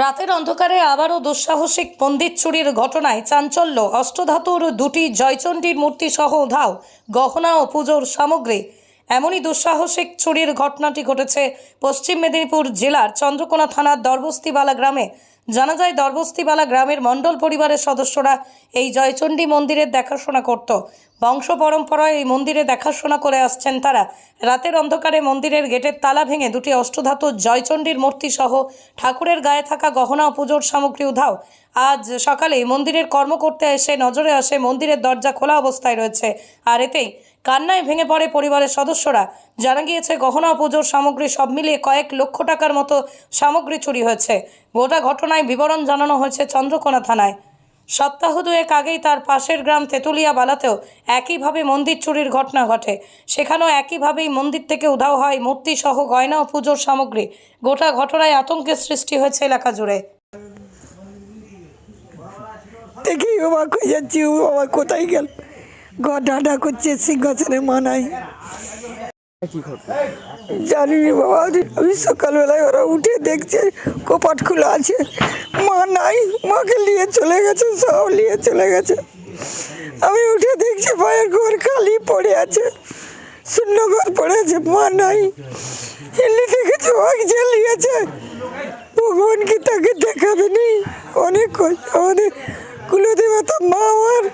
রাতের অন্ধকারে আবারও দুঃসাহসিক মন্দির চুরির ঘটনায় চাঞ্চল্য। অষ্টধাতুর দুটি জয়চণ্ডীর মূর্তি সহ উধাও। গহনা ও পুজোর সামগ্রী। এমনই দুঃসাহসিক চুরির ঘটনাটি ঘটেছে পশ্চিম মেদিনীপুর জেলার চন্দ্রকোনা থানার দরবস্তিবালা গ্রামে। জানা যায়, দরবস্তিবালা গ্রামের মণ্ডল পরিবারের সদস্যরা এই জয়চণ্ডী মন্দিরের দেখাশোনা করত। বংশ পরম্পরায় এই মন্দিরে দেখাশোনা করে আসছেন তারা। রাতের অন্ধকারে মন্দিরের গেটের তালা ভেঙে দুটি অষ্টধাতু জয়চণ্ডীর মূর্তি সহ ঠাকুরের গায়ে থাকা গহনা ও পুজোর সামগ্রী উধাও। আজ সকালে মন্দিরের কর্ম করতে এসে নজরে আসে মন্দিরের দরজা খোলা অবস্থায় রয়েছে। আর এতেই কান্নায় ভেঙে পড়ে পরিবারের সদস্যরা। জানা গিয়েছে, গহনা পুজোর সামগ্রী সব মিলিয়ে কয়েক লক্ষ টাকার মতো সামগ্রী চুরি হয়েছে। গোটা ঘটনায় বিবরণ জানানো হয়েছে চন্দ্রকোনা থানায়। সপ্তাহ দুয়েক আগেই তার পাশের গ্রাম তেঁতুলিয়া বালাতেও একইভাবে মন্দির চুরির ঘটনা ঘটে। সেখানেও একইভাবেই মন্দির থেকে উধাও হয় মূর্তি সহ গয়না ও পুজোর সামগ্রী। গোটা ঘটনায় আতঙ্কের সৃষ্টি হয়েছে এলাকা জুড়ে। দেখি অবাক হয়ে যাচ্ছি ও বাবা কোথায় গেল? ঘর ডাডা করছে সিংহাসনে মা নাই কি ঘটনা জানি বাবা, আমি সকালবেলায় ওরা উঠে দেখছে কপাট খোলা আছে। মা নাই, মাকে নিয়ে চলে গেছে, সব নিয়ে চলে গেছে। আমি উঠে দেখছি মায়ের ঘর খালি পড়ে আছে শূন্য ঘর পড়ে আছে, মা নাই। হিল্লি দেখেছে মাকে জ্বালিয়েছে। ভগবান কি তাকে দেখাবে নি? অনেক আমাদের কুলদেবতা মা, আমার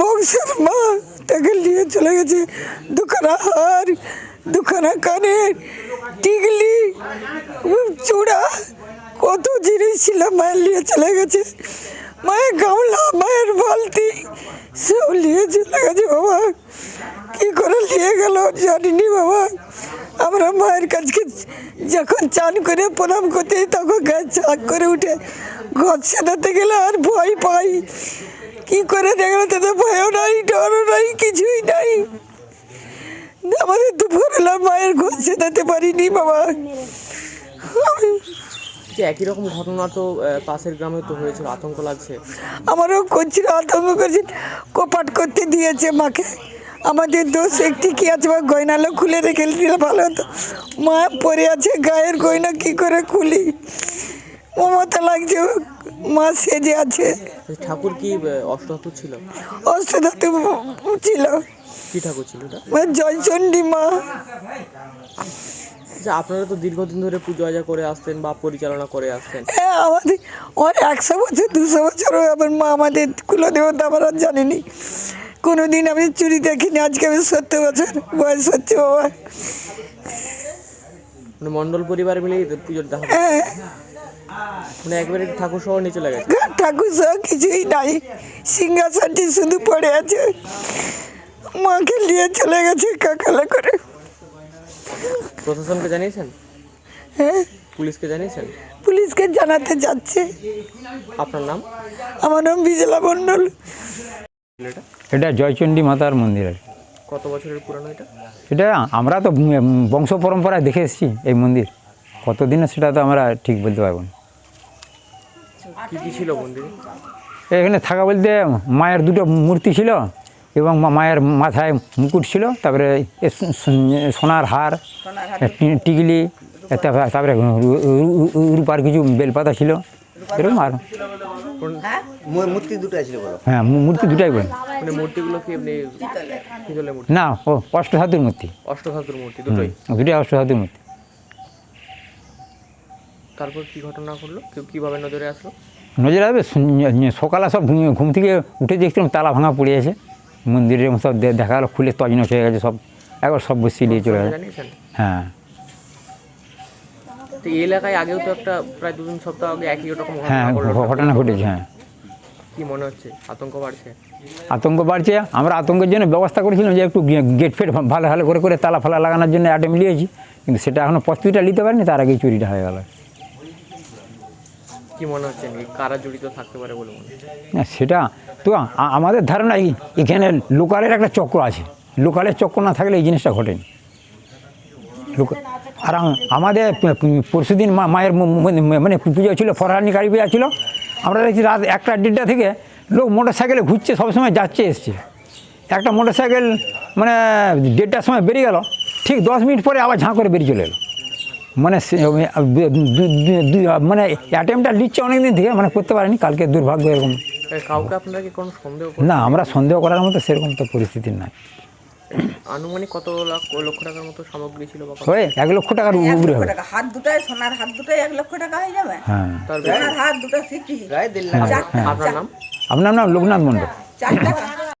বংশের মা। তাকে নিয়ে চলে গেছে। দুখানা হার, দুখানা কানের টিকলি চূড়া, কত জিনিস ছিল মায়ের নিয়ে চলে গেছে। মায়ের গামলা, মায়ের বালতি, সব নিয়ে চলে গেছে বাবা। কি করে নিয়ে গেল জানিনি বাবা। আমরা মায়ের কাছকে যখন চান করে প্রণাম করতে তখন গায়ে চাক করে উঠে ঘর সেটাতে গেলে আর ভয় পাই। কি করে দেখল তাতে ভয়ও নাই ডরও নাই কিছুই নাই। আমাদের দুপুরবেলা মায়ের ঘর সেটাতে পারিনি বাবা। যে একই রকম ঘটনা তো পাশের গ্রামে তো হয়েছিল আতঙ্ক লাগছে। আমারও করছিল আতঙ্ক করছে কোপাট করতে দিয়েছে মাকে। আমাদের দোষ একটি কি আছে বা গয়নালো খুলে রেখে দিলে ভালো হতো। মা পরে আছে গায়ের গয়না কি করে খুলি? মমতা লাগছে মা সেজে আছে। ঠাকুর কি অষ্টধাতু ছিল? অষ্টধাতু ছিল। কি ঠাকুর ছিল জয়চণ্ডী মা। আপনারা তো দীর্ঘদিন ধরে পুজো আজা করে আসতেন বা পরিচালনা করে আসতেন। হ্যাঁ আমাদের আমার একশো বছর দুশো বছরও আমার মা আমাদের কুলদেবতা আমার আর জানিনি। কোনো দিন আমি চুরি দেখিনি আজকে আমি সত্তর বছর বয়স হচ্ছে বাবা মানে মণ্ডল পরিবার মিলেই তো পুজোর দেখা হ্যাঁ মানে একবারে ঠাকুর সহ নিয়ে চলে গেছে। ঠাকুর সহ কিছুই নাই। সিংহাসনটি শুধু পড়ে আছে। মাকে নিয়ে চলে গেছে কাকালে করে। প্রশাসনকে জানিয়েছেন? হ্যাঁ? পুলিশকে জানিয়েছেন? পুলিশকে জানাতে যাচ্ছে। আপনার নাম? আমার নাম বিজলা মণ্ডল। এটা এটা জয়চণ্ডী মাতার মন্দির। আর কত বছরের পুরানো এটা? এটা আমরা তো বংশ পরম্পরায় দেখে এসেছি এই মন্দির। কতদিনে সেটা তো আমরা ঠিক বলতে পারব না। কি কি ছিল মন্দিরে এখানে থাকা বলতে মায়ের দুটো মূর্তি ছিল এবং মা- মায়ের মাথায় মুকুট ছিল তারপরে সোনার হার টি- টিকলি তারপরে রূপার কিছু বেলপাতা ছিল এরকম আর। মূর্তি দুটো ছিল হ্যাঁ মূর্তি দুটাই বলেন মানে মূর্তিগুলো কি এমনি না ও অষ্টধাতুর মূর্তি। অষ্টধাতুর মূর্তি দুটোই? দুটাই অষ্টধাতুর মূর্তি। তারপর কি ঘটনা ঘটলো? কেউ কীভাবে নজরে আসলো? নজরে আসবে? সকালে সব ঘুম থেকে উঠে দেখছিলাম তালা ভাঙা পড়ে আছে। মন্দিরের সব দেখা গেলো খুলে তজনস হয়ে গেছে সব। একবার সব বসিয়ে নিয়ে চলে গেছে হ্যাঁ। তো এই এলাকায় আগেও তো একটা প্রায় দু তিন সপ্তাহ আগে একই রকম হ্যাঁ ঘটনা ঘটেছে হ্যাঁ। কি মনে হচ্ছে? আতঙ্ক বাড়ছে? আতঙ্ক বাড়ছে। আমরা আতঙ্কের জন্য ব্যবস্থা করেছিলাম যে একটু গেট ফেট ভালো ভালো করে করে তালা ফালা লাগানোর জন্য অ্যাটেম নিয়েছি কিন্তু সেটা এখনও প্রস্তুতিটা নিতে পারিনি তার আগেই চুরিটা হয়ে গেল। কি মনে হচ্ছে? কারা জড়িত থাকতে পারে বলে মনে সেটা তো আমাদের ধারণা এই- এখানে লোকালের একটা চক্র আছে। লোকালের চক্র না থাকলে এই জিনিসটা ঘটেনি। আর আমাদের পরশু দিন মায়ের ম- ম- মানে পুজো ছিল, ফরহানি গাড়ি পেয়ে ছিল। আমরা দেখছি রাত একটা দেড়টা থেকে লোক মোটর সাইকেলে ঘুরছে, সবসময় যাচ্ছে, এসছে। একটা মোটর সাইকেল মানে দেড়টার সময় বেরিয়ে গেল। ঠিক দশ মিনিট পরে আবার ঝাঁ করে বেরিয়ে চলে এলো। মানে মানে অ্যাটেম্পটা নিচ্ছে অনেকদিন থেকে মানে করতে পারেনি কালকে দুর্ভাগ্য এরকম। কাউকে আপনারা কি কোনো সন্দেহ না আমরা সন্দেহ করার মতো সেরকম তো পরিস্থিতি নাই। আনুমানিক কত লাখ লক্ষ টাকার মতো সামগ্রী ছিল বা হয়ে এক লক্ষ টাকার উপরে হবে। টাকা হাত দুটাই সোনার হাত দুটাই এক লক্ষ টাকা হয়ে যাবে? হ্যাঁ। হাত দুটো প্রায় দেড় লাখ। আপনার নাম? আপনার নাম লোকনাথ মণ্ডল। চারটা।